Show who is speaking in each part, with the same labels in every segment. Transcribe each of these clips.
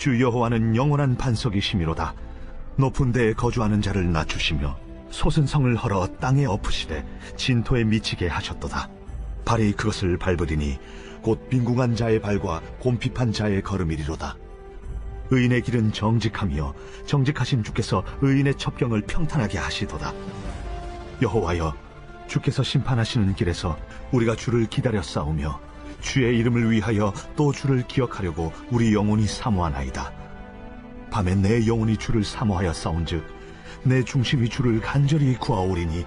Speaker 1: 주 여호와는 영원한 반석이시미로다. 높은 데에 거주하는 자를 낮추시며 솟은 성을 헐어 땅에 엎으시되 진토에 미치게 하셨도다. 발이 그것을 밟으리니 곧 빈궁한 자의 발과 곰핍한 자의 걸음이리로다. 의인의 길은 정직하며 정직하신 주께서 의인의 첩경을 평탄하게 하시도다. 여호와여, 주께서 심판하시는 길에서 우리가 주를 기다려 싸우며 주의 이름을 위하여 또 주를 기억하려고 우리 영혼이 사모하나이다. 밤에 내 영혼이 주를 사모하여 싸운즉 내 중심이 주를 간절히 구하오리니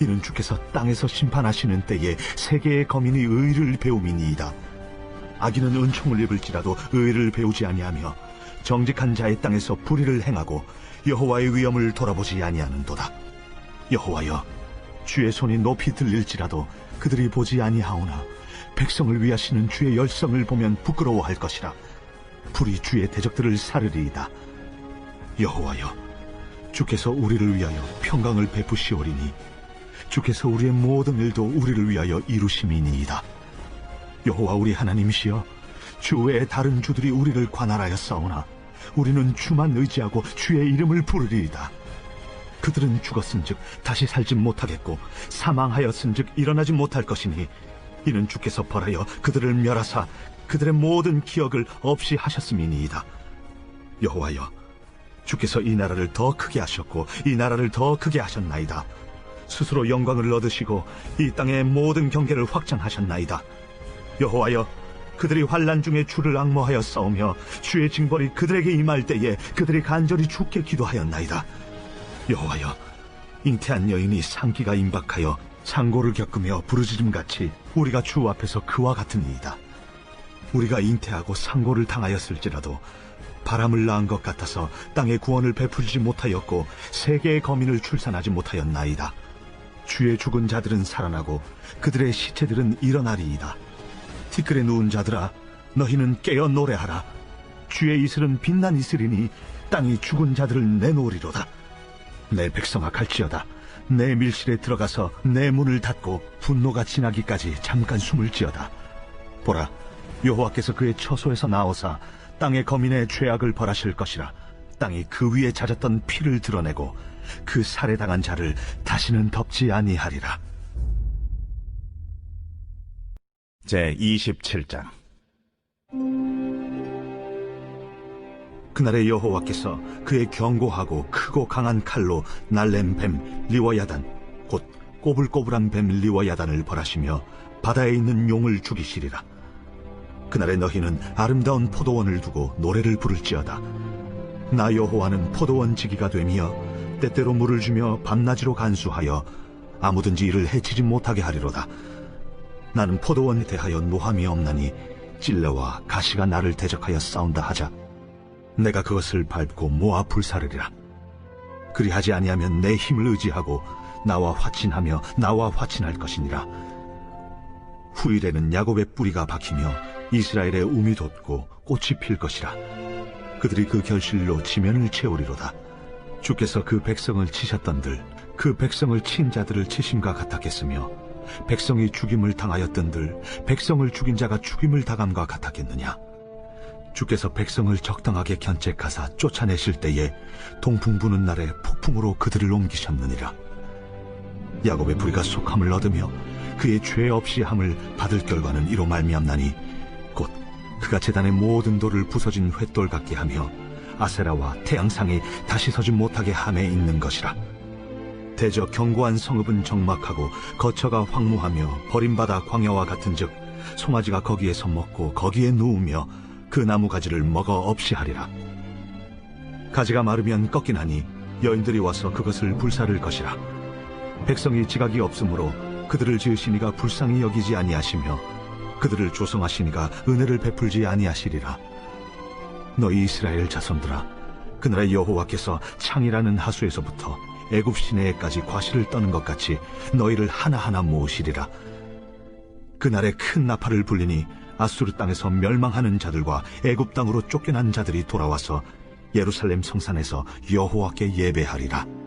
Speaker 1: 이는 주께서 땅에서 심판하시는 때에 세계의 거민이 의를 배움이니이다. 악인은 은총을 입을지라도 의를 배우지 아니하며 정직한 자의 땅에서 불의를 행하고 여호와의 위엄을 돌아보지 아니하는도다. 여호와여, 주의 손이 높이 들릴지라도 그들이 보지 아니하오나 백성을 위하시는 주의 열성을 보면 부끄러워할 것이라. 불이 주의 대적들을 사르리이다. 여호와여, 주께서 우리를 위하여 평강을 베푸시오리니 주께서 우리의 모든 일도 우리를 위하여 이루심이니이다. 여호와 우리 하나님이시여 주 외에 다른 주들이 우리를 관할하여 싸우나 우리는 주만 의지하고 주의 이름을 부르리이다. 그들은 죽었은즉 다시 살지 못하겠고 사망하였은즉 일어나지 못할 것이니 이는 주께서 벌하여 그들을 멸하사 그들의 모든 기억을 없이 하셨음이니이다. 여호와여 주께서 이 나라를 더 크게 하셨고 이 나라를 더 크게 하셨나이다. 스스로 영광을 얻으시고 이 땅의 모든 경계를 확장하셨나이다. 여호와여, 그들이 환란 중에 주를 악모하여 싸우며 주의 징벌이 그들에게 임할 때에 그들이 간절히 죽게 기도하였나이다. 여호와여, 잉태한 여인이 상기가 임박하여 상고를 겪으며 부르짖음같이 우리가 주 앞에서 그와 같으니이다. 우리가 잉태하고 상고를 당하였을지라도 바람을 낳은 것 같아서 땅에 구원을 베풀지 못하였고 세계의 거민을 출산하지 못하였나이다. 주의 죽은 자들은 살아나고 그들의 시체들은 일어나리이다. 티끌에 누운 자들아 너희는 깨어 노래하라. 주의 이슬은 빛난 이슬이니 땅이 죽은 자들을 내놓으리로다. 내 백성아 갈지어다. 내 밀실에 들어가서 내 문을 닫고 분노가 지나기까지 잠깐 숨을 지어다. 보라, 여호와께서 그의 처소에서 나오사 땅의 거민의 죄악을 벌하실 것이라. 땅이 그 위에 잦았던 피를 드러내고 그 살해당한 자를 다시는 덮지 아니하리라.
Speaker 2: 제 27장
Speaker 1: 그날의 여호와께서 그의 견고하고 크고 강한 칼로 날렘 뱀 리워야단 곧 꼬불꼬불한 뱀 리워야단을 벌하시며 바다에 있는 용을 죽이시리라. 그날에 너희는 아름다운 포도원을 두고 노래를 부를지어다. 나 여호와는 포도원 지기가 되며 때때로 물을 주며 밤낮으로 간수하여 아무든지 이를 해치지 못하게 하리로다. 나는 포도원에 대하여 노함이 없나니 찔레와 가시가 나를 대적하여 싸운다 하자. 내가 그것을 밟고 모아 불사르리라. 그리하지 아니하면 내 힘을 의지하고 나와 화친하며 나와 화친할 것이니라. 후일에는 야곱의 뿌리가 박히며 이스라엘의 움이 돋고 꽃이 필 것이라. 그들이 그 결실로 지면을 채우리로다. 주께서 그 백성을 치셨던들 그 백성을 친 자들을 치심과 같았겠으며 백성이 죽임을 당하였던들 백성을 죽인 자가 죽임을 당함과 같았겠느냐 주께서 백성을 적당하게 견책하사 쫓아내실 때에 동풍 부는 날에 폭풍으로 그들을 옮기셨느니라 야곱의 부리가 속함을 얻으며 그의 죄 없이 함을 받을 결과는 이로 말미암나니 곧 그가 재단의 모든 돌을 부서진 횃돌 같게 하며 아세라와 태양상이 다시 서지 못하게 함에 있는 것이라. 대저 견고한 성읍은 적막하고 거처가 황무하며 버림받아 광야와 같은즉 송아지가 거기에서 먹고 거기에 누우며 그 나무 가지를 먹어 없이 하리라. 가지가 마르면 꺾이나니 여인들이 와서 그것을 불사를 것이라. 백성이 지각이 없으므로 그들을 지으시니가 불쌍히 여기지 아니하시며 그들을 조성하시니가 은혜를 베풀지 아니하시리라. 너희 이스라엘 자손들아 그날에 여호와께서 창이라는 하수에서부터 애굽 시내에까지 과실을 떠는 것 같이 너희를 하나하나 모으시리라. 그날에 큰 나팔을 불리니 아수르 땅에서 멸망하는 자들과 애굽 땅으로 쫓겨난 자들이 돌아와서 예루살렘 성산에서 여호와께 예배하리라.